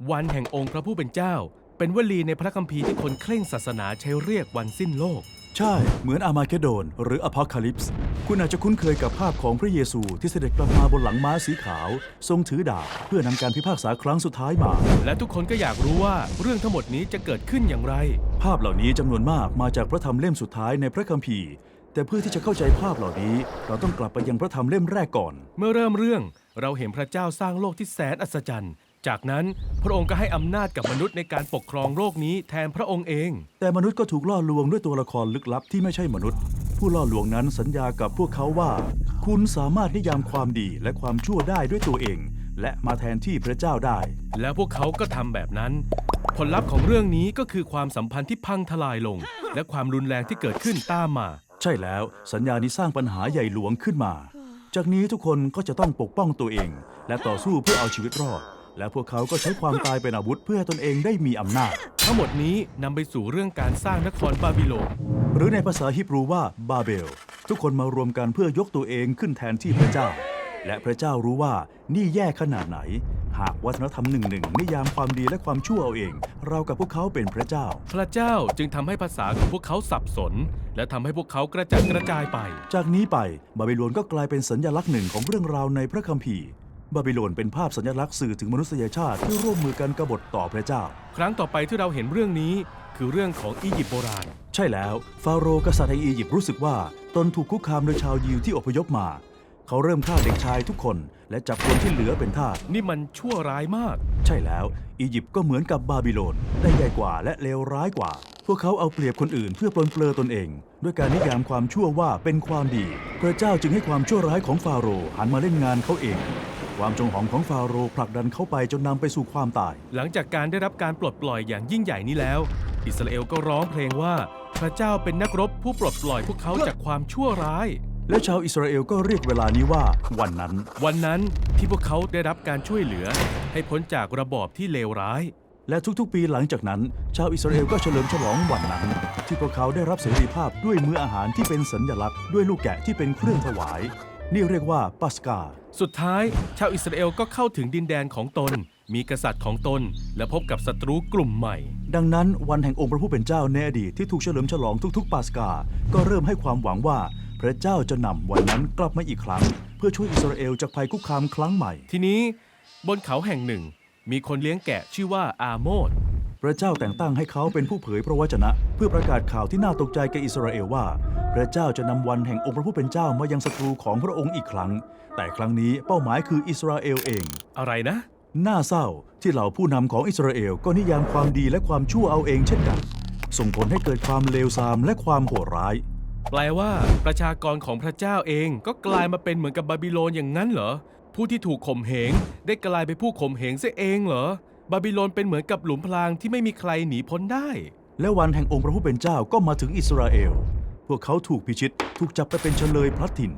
วันแห่งองค์พระผู้เป็นเจ้า เป็นวลีในพระคัมภีร์ที่คนเคร่งศาสนาใช้เรียกวันสิ้นโลก ใช่ เหมือนอามาเกโดน หรืออพอคาลิปส์ คุณอาจจะคุ้นเคยกับภาพของพระเยซูที่เสด็จกลับมาบนหลังม้าสีขาว ทรงถือดาบเพื่อนำการพิพากษาครั้งสุดท้ายมา และทุกคนก็อยากรู้ว่าเรื่องทั้งหมดนี้จะเกิดขึ้นอย่างไร ภาพเหล่านี้จำนวนมากมาจากพระธรรมเล่มสุดท้ายในพระคัมภีร์ แต่เพื่อที่จะเข้าใจภาพเหล่านี้ เราต้องกลับไปยังพระธรรมเล่มแรกก่อน เมื่อเริ่มเรื่องเราเห็นพระเจ้าสร้างโลกที่แสนอัศจรรย์ จากนั้นพระองค์ก็ให้อำนาจกับมนุษย์ในการปกครองโลกนี้แทนพระองค์เอง แต่มนุษย์ก็ถูกล่อลวงด้วยตัวละครลึกลับที่ไม่ใช่มนุษย์ ผู้ล่อลวงนั้นสัญญากับพวกเขาว่า คุณสามารถนิยามความดีและความชั่วได้ด้วยตัวเอง และมาแทนที่พระเจ้าได้ แล้วพวกเขาก็ทำแบบนั้น ผลลัพธ์ของเรื่องนี้ก็คือความสัมพันธ์ที่พังทลายลง และความรุนแรงที่เกิดขึ้นตามมา ใช่แล้วสัญญานี้สร้างปัญหาใหญ่หลวงขึ้นมา จากนี้ทุกคนก็จะต้องปกป้องตัวเอง และต่อสู้เพื่อเอาชีวิตรอด และพวกเขาก็ใช้ความตายเป็นอาวุธเพื่อให้ตนเองได้มีอำนาจ ทั้งหมดนี้นำไปสู่เรื่องการสร้างนครบาบิโลนหรือในภาษาฮิบรูว่าบาเบล ทุกคนมารวมกันเพื่อยกตัวเองขึ้นแทนที่พระเจ้า และพระเจ้ารู้ว่านี่แย่ขนาดไหน หากวัฒนธรรมหนึ่งหนึ่งนิยามความดีและความชั่วเอาเอง เรากับพวกเขาเป็นพระเจ้า พระเจ้าจึงทำให้ภาษาของพวกเขาสับสน และทำให้พวกเขากระจัดกระจายไป จากนี้ไปบาบิโลนก็กลายเป็นสัญลักษณ์หนึ่งของเรื่องราวในพระคัมภีร์ บาบิโลนเป็นภาพสัญลักษณ์สื่อถึงมนุษยชาติที่ร่วมมือกันกบฏต่อพระเจ้า ครั้งต่อไปที่เราเห็นเรื่องนี้คือเรื่องของอียิปต์โบราณ ใช่แล้ว ฟาโรห์กษัตริย์แห่งอียิปต์รู้สึกว่า ตนถูกคุกคามโดยชาวยิวที่อพยพมา เขาเริ่มฆ่าเด็กชายทุกคน และจับคนที่เหลือเป็นทาส นี่มันชั่วร้ายมาก ใช่แล้ว อียิปต์ก็เหมือนกับบาบิโลน ได้ใหญ่กว่าและเลวร้ายกว่า พวกเขาเอาเปรียบคนอื่นเพื่อปลนเปลือตนเอง ด้วยการนิยามความชั่วว่าเป็นความดี พระเจ้าจึงให้ความชั่วร้ายของฟาโรห์หันมาเล่นงานเขาเอง ความจงหองของฟาโรห์ผลักดันเขาไปจนนำไปสู่ความตาย หลังจากการได้รับการปลดปล่อยอย่างยิ่งใหญ่นี้แล้ว อิสราเอลก็ร้องเพลงว่า พระเจ้าเป็นนักรบผู้ปลดปล่อยพวกเขาจากความชั่วร้าย และชาวอิสราเอลก็เรียกเวลานี้ว่าวันนั้น วันนั้นที่พวกเขาได้รับการช่วยเหลือ ให้พ้นจากระบอบที่เลวร้าย และทุกๆ ปีหลังจากนั้น ชาวอิสราเอลก็เฉลิมฉลองวันนั้น ที่พวกเขาได้รับเสรีภาพด้วยมื้ออาหารที่เป็นสัญลักษณ์ด้วยลูกแกะที่เป็นเครื่องถวาย นี่เรียกว่าปัสกา สุดท้าย ชาวอิสราเอลก็เข้าถึงดินแดนของตน มีกษัตริย์ของตน และพบกับศัตรูกลุ่มใหม่ ดังนั้นวันแห่งองค์พระผู้เป็นเจ้าในอดีตที่ถูกเฉลิมฉลองทุกๆปัสกา ก็เริ่มให้ความหวังว่า พระเจ้าจะนำวันนั้นกลับมาอีกครั้ง เพื่อช่วยอิสราเอลจากภัยคุกคามครั้งใหม่ ทีนี้ บนเขาแห่งหนึ่ง มีคนเลี้ยงแกะชื่อว่าอาโมด พระเจ้าแต่งตั้งให้เขาเป็นผู้เผยพระวจนะ เพื่อประกาศข่าวที่น่าตกใจแก่อิสราเอลว่า พระเจ้าจะนำวันแห่งองค์พระผู้เป็นเจ้ามายังศัตรูของพระองค์อีกครั้ง แต่ครั้งนี้เป้าหมายคืออิสราเอลเอง อะไรนะ น่าเศร้าที่เหล่าผู้นำของอิสราเอลก็นิยามความดีและความชั่วเอาเองเช่นกัน ส่งผลให้เกิดความเลวทรามและความโหดร้าย แปลว่า ประชากรของพระเจ้าเองก็กลายมาเป็นเหมือนกับบาบิโลนอย่างนั้นเหรอผู้ที่ถูกข่มเหงได้กลายเป็นผู้ข่มเหงเสียเองเหรอ บาบิโลนเป็นเหมือนกับหลุมพรางที่ไม่มีใครหนีพ้นได้ และวันแห่งองค์พระผู้เป็นเจ้าก็มาถึงอิสราเอล พวกเขาถูกพิชิต ถูกจับไปเป็นเฉลยพลัดถิ่น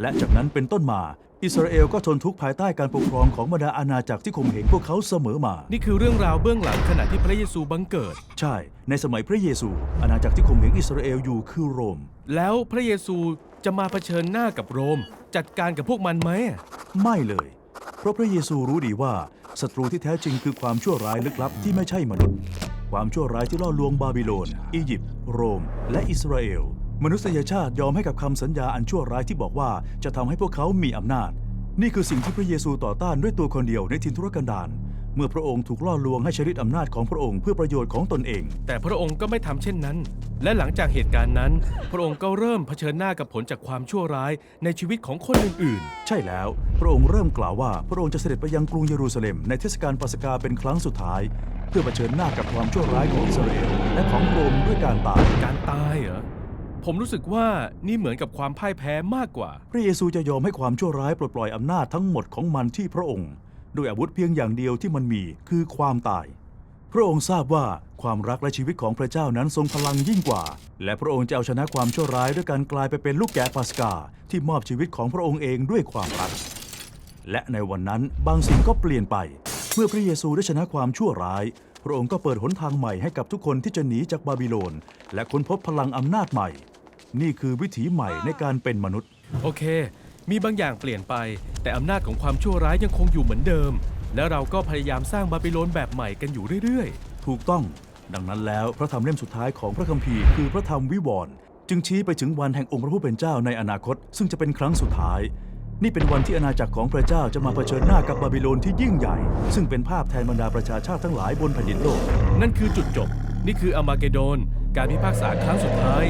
และจากนั้นเป็นต้นมา อิสราเอลก็ทนทุกข์ภายใต้การปกครองของบรรดาอาณาจักรที่ข่มเหงพวกเขาเสมอมา นี่คือเรื่องราวเบื้องหลังขณะที่พระเยซูบังเกิด ใช่ ในสมัยพระเยซู อาณาจักรที่ข่มเหงอิสราเอลอยู่คือโรม แล้วพระเยซูจะมาเผชิญหน้ากับโรม จัดการกับพวกมันไหมไม่เลย เพราะพระเยซูรู้ดีว่า ศัตรูที่แท้จริงคือความชั่วร้ายลึกลับที่ไม่ใช่มนุษย์ ความชั่วร้ายที่ล่อลวงบาบิโลน อียิปต์ โรม และอิสราเอล มนุษยชาติยอมให้กับคำสัญญาอันชั่วร้ายที่บอกว่าจะทำให้พวกเขามีอำนาจ นี่คือสิ่งที่พระเยซูต่อต้านด้วยตัวคนเดียวในทินทุรกันดาร เมื่อพระองค์ถูกล่อลวงให้ใช้ฤทธิ์อำนาจของพระองค์เพื่อประโยชน์ของตนเอง แต่พระองค์ก็ไม่ทำเช่นนั้น และหลังจากเหตุการณ์นั้น พระองค์ก็เริ่มเผชิญหน้ากับผลจากความชั่วร้ายในชีวิตของคนอื่นใช่แล้ว พระองค์เริ่มกล่าวว่าพระองค์จะเสด็จไปยังกรุงเยรูซาเล็มในเทศกาลปัสกาเป็นครั้งสุดท้าย เพื่อเผชิญหน้ากับความชั่วร้ายของอิสราเอลและของโรมด้วยการตาย ๆ การตายเหรอ ผมรู้สึกว่านี่เหมือนกับความพ่ายแพ้มากกว่า พระเยซูจะยอมให้ความชั่วร้ายปลดปล่อยอำนาจทั้งหมดของมันที่พระองค์ โดยอาวุธเพียงอย่างเดียวที่มันมีคือความตาย พระองค์ทราบว่าความรักและชีวิตของพระเจ้านั้นทรงพลังยิ่งกว่า และพระองค์จะเอาชนะความชั่วร้ายด้วยการกลายไปเป็นลูกแกะปัสกา ที่มอบชีวิตของพระองค์เองด้วยความรัก และในวันนั้นบางสิ่งก็เปลี่ยนไป เมื่อพระเยซูได้ชนะความชั่วร้าย พระองค์ก็เปิดหนทางใหม่ให้กับทุกคนที่จะหนีจากบาบิโลน และค้นพบพลังอำนาจใหม่ นี่คือวิถีใหม่ในการเป็นมนุษย์ โอเค มีบางอย่างเปลี่ยนไป แต่อำนาจของความชั่วร้ายยังคงอยู่เหมือนเดิม และเราก็พยายามสร้างบาบิโลนแบบใหม่กันอยู่เรื่อยถูกต้อง ดังนั้นแล้วพระธรรมเล่มสุดท้ายของพระคัมภีร์คือพระธรรมวิวรณ์จึงชี้ไปถึงวันแห่งองค์พระผู้เป็นเจ้าในอนาคต ซึ่งจะเป็นครั้งสุดท้าย นี่เป็นวันที่อาณาจักรของพระเจ้าจะมาเผชิญหน้ากับบาบิโลนที่ยิ่งใหญ่ ซึ่งเป็นภาพแทนบรรดาประชาชาติทั้งหลายบนแผ่นดินโลก ๆ นั่นคือจุดจบ นี่คืออามาเกโดนการพิพากษาครั้งสุดท้าย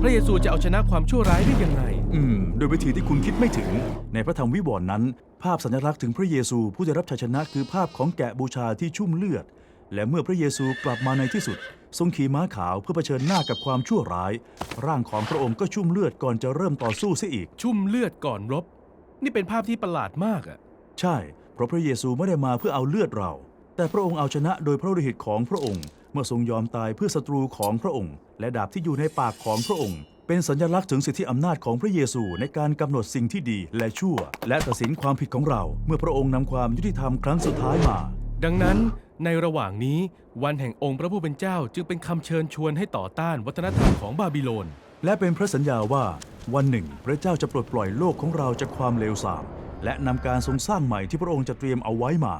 พระเยซูจะเอาชนะความชั่วร้ายได้ยังไง อืม โดยวิธีที่คุณคิดไม่ถึง ในพระธรรมวิวรณ์นั้น ภาพสัญลักษณ์ถึงพระเยซูผู้ได้รับชัยชนะคือภาพของแกะบูชาที่ชุ่มเลือด และเมื่อพระเยซูกลับมาในที่สุด ทรงขี่ม้าขาวเพื่อเผชิญหน้ากับความชั่วร้าย ร่างของพระองค์ก็ชุ่มเลือดก่อนจะเริ่มต่อสู้เสียอีก ชุ่มเลือดก่อนรบ นี่เป็นภาพที่ประหลาดมากอะใช่ เพราะพระเยซูไม่ได้มาเพื่อเอาเลือดเรา แต่พระองค์เอาชนะโดยพระฤทธิ์ของพระองค์ เมื่อทรงยอมตายเพื่อศัตรูของพระองค์ และดาบที่อยู่ในปากของพระองค์ เป็นสัญลักษณ์ถึงสิทธิอำนาจของพระเยซูในการกำหนดสิ่งที่ดีและชั่ว และตัดสินความผิดของเรา เมื่อพระองค์นำความยุติธรรมครั้งสุดท้ายมา ดังนั้นในระหว่างนี้วันแห่งองค์พระผู้เป็นเจ้าจึงเป็นคำเชิญชวนให้ต่อต้านวัฒนธรรมของบาบิโลน และเป็นพระสัญญาว่าวันหนึ่ง พระเจ้าจะปลดปล่อยโลกของเราจากความเลวทราม และนำการทรงสร้างใหม่ที่พระองค์จะเตรียมเอาไว้มา